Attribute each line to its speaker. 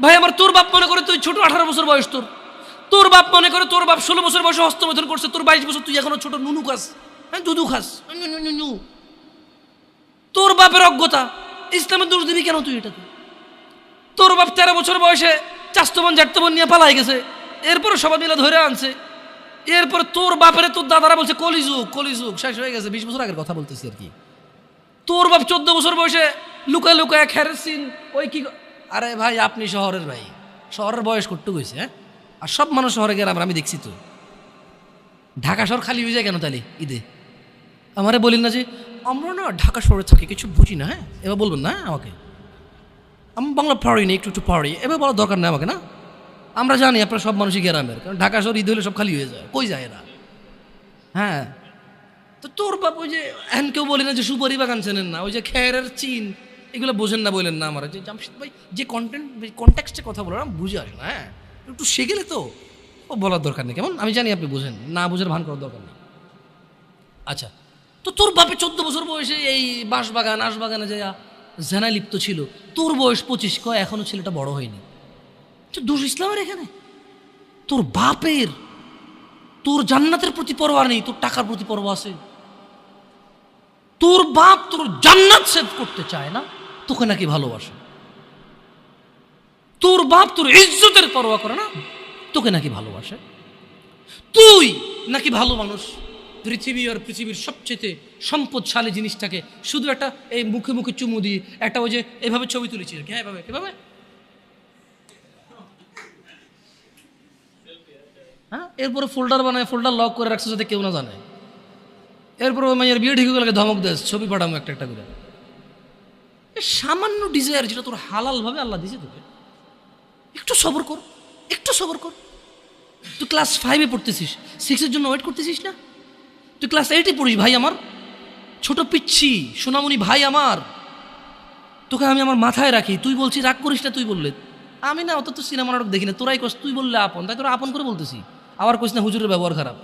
Speaker 1: ভাই আমার তোর বাপ মনে করে তুই ছোট আঠারো বছর বয়স তোর। তোর বাপ মনে করে তোর বাপ ষোলো বছর বয়সে হস্তমৈথন করছে তোর বাইশ বছর তুই এখনও ছোট নুনু খাস। হ্যাঁ দুধু খাস। তোর বাপের অজ্ঞতা ইসলামের দোষ দিবি কেন তুই এটা তোর বাপ তেরো বছর বয়সে চাস্তবন জাটতবন নিয়ে পালাই গেছে এরপরে সবাই মিলে ধরে আনছে। এরপরে তোর বাপের তোর দাদারা বলছে কলিযুগ কলিযুগ শেষ হয়ে গেছে। বিশ বছর আগের কথা বলতেছি আর কি। তোর বাপ চোদ্দ বছর বয়সে লুকায় লুকায় খেরেসিন ওই ক- আরে ভাই, আপনি শহরের ভাই। শহরের বয়স করতে গেছে হ্যাঁ? আর সব মানুষ শহরে গেলাম আমি দেখছি তো। ঢাকা শহর খালি হয়ে যায় কেন তাহলে ঈদে? আমারে বলেন না যে, আমরা না ঢাকা শহরে থাকি কিছু বুঝি না হ্যাঁ? এবার বলবেন না আমাকে? আমি বাংলা পারি না, একটু একটু পারি এবার বলার দরকার নেই আমাকে, না? আমরা জানি আপনারা সব মানুষই গ্রামের, কারণ ঢাকা শহর ঈদ হলে সব খালি হয়ে যায়, কই যায় এরা? হ্যাঁ? তো তোর বাপ ওই যে এখন কেউ বলি না যে সুপারি বাগান চেনেন না, ওই যে খেরের চিন। এগুলো বোঝেন না বলেন না আমার। যে জামশেদ ভাই যে কন্টেন্ট কন্ট্যাক্সটে কথা বলার বুঝে আসে না হ্যাঁ? একটু শিখেলে তো ও বলার দরকার নেই। কেমন? আমি জানি আপনি বোঝেন, না বুঝের ভান করার দরকার নেই। আচ্ছা তো তোর বাপে চোদ্দ বছর বয়সে এই বাঁশবাগান, আশবাগানে যা জেনায় লিপ্ত ছিল, তোর বয়স পঁচিশ, কয়, এখনও ছেলেটা বড় হয়নি। তো দোষ ইসলামের এখানে? তোর বাপের, তোর জান্নাতের প্রতি পরোয়া নেই, তোর টাকার প্রতি পরোয়া আছে। তোর বাপ তোর জান্নাত সেভ করতে চায় না তোকে নাকি ভালোবাসে? তোর বাপ তোর ইজ্জতের পরোয়া করে না? তোকে নাকি ভালোবাসে? তুই নাকি ভালো মানুষ? পৃথিবী আর পৃথিবীর সবচেয়ে সম্পদশালী জিনিসটাকে শুধু একটা এই মুখে মুখে চুমু দিয়ে, একটা ওই যে এভাবে ছবি তুলেছিস হ্যাঁ এভাবে এভাবে? হ্যাঁ এরপরে ফোল্ডার বানায় ফোল্ডার লক করে রাখছে যাতে কেউ না জানে। এরপর ওই মাইয়ের বিয়ে ঠিক গেলে ধমক দেস ছবি পাঠামো একটা একটা করে। সামান্য ডিজায়ার যেটা তোর হালালভাবে আল্লাহ দিয়েছে তোকে, একটু সবর কর, একটু সবর কর। তুই ক্লাস ফাইভে পড়তেছিস সিক্সের জন্য ওয়েট করতেছিস না? তুই ক্লাস এইটে পড়িস, ভাই আমার। ছোট পিচ্ছি, সোনামণি ভাই আমার। তোকে আমি আমার মাথায় রাখি, তুই বলছিস রাগ করিস না তুই বললে। আমি না অত তো সিনেমা নাটক দেখি না, তোরাই কস, তুই বললে আপন। তাই তোরা আপন করে বলতেছি। আবার কইস না হুজুরের ব্যবহার খারাপ।